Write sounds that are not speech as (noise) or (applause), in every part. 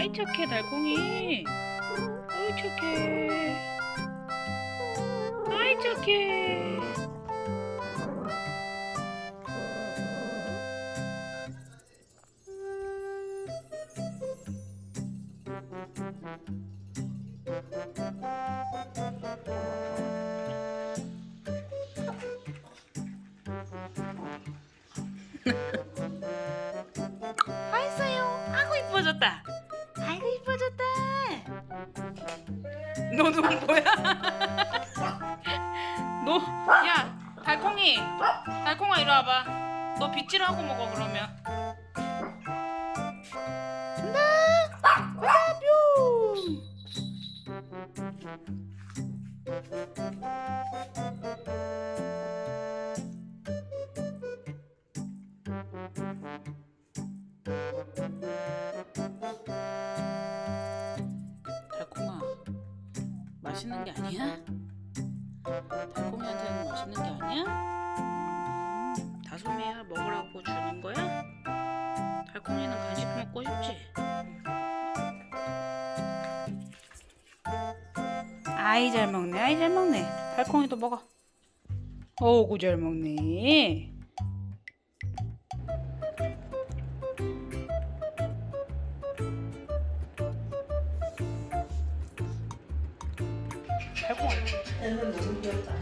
아이 착해 달콩이. 아이 착해. 아이 착해 너는 뭐야? 너 야 달콩이. 달콩아 이리 와봐. 너 빗질하고 먹어 그러면 맛있는 게 아니야? 달콩이한테는 맛있는 게 아니야? 음, 다솜이야 먹으라고 주는 거야? 달콩이는 간식 먹고 싶지? 아이 잘 먹네 아이 잘 먹네 달콩이도 먹어 어구 잘 먹네 달콩아 얘는 너무 귀엽다.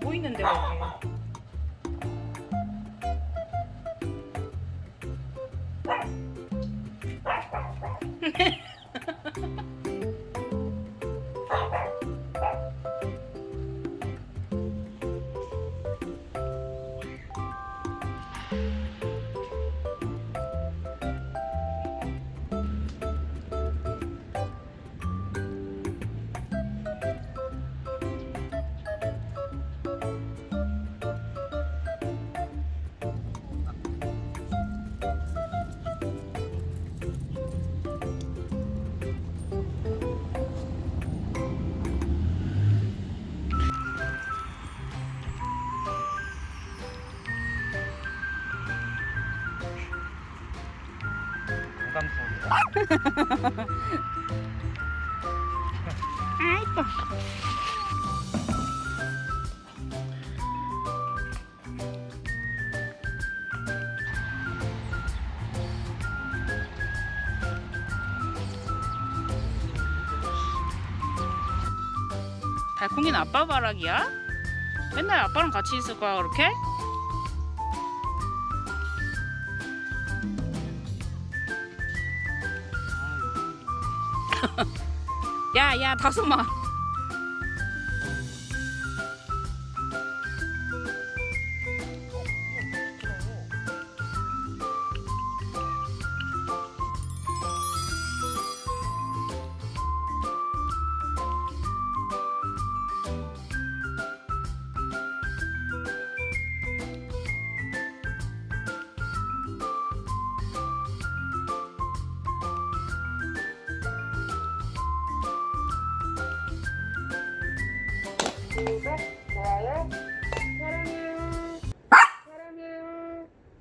뭐 있는데 여기 (laughs) 아 이뻐 달콩이는 아빠 바락이야? 맨날 아빠랑 같이 있을 거야 그렇게? 야야 다솜아 Super.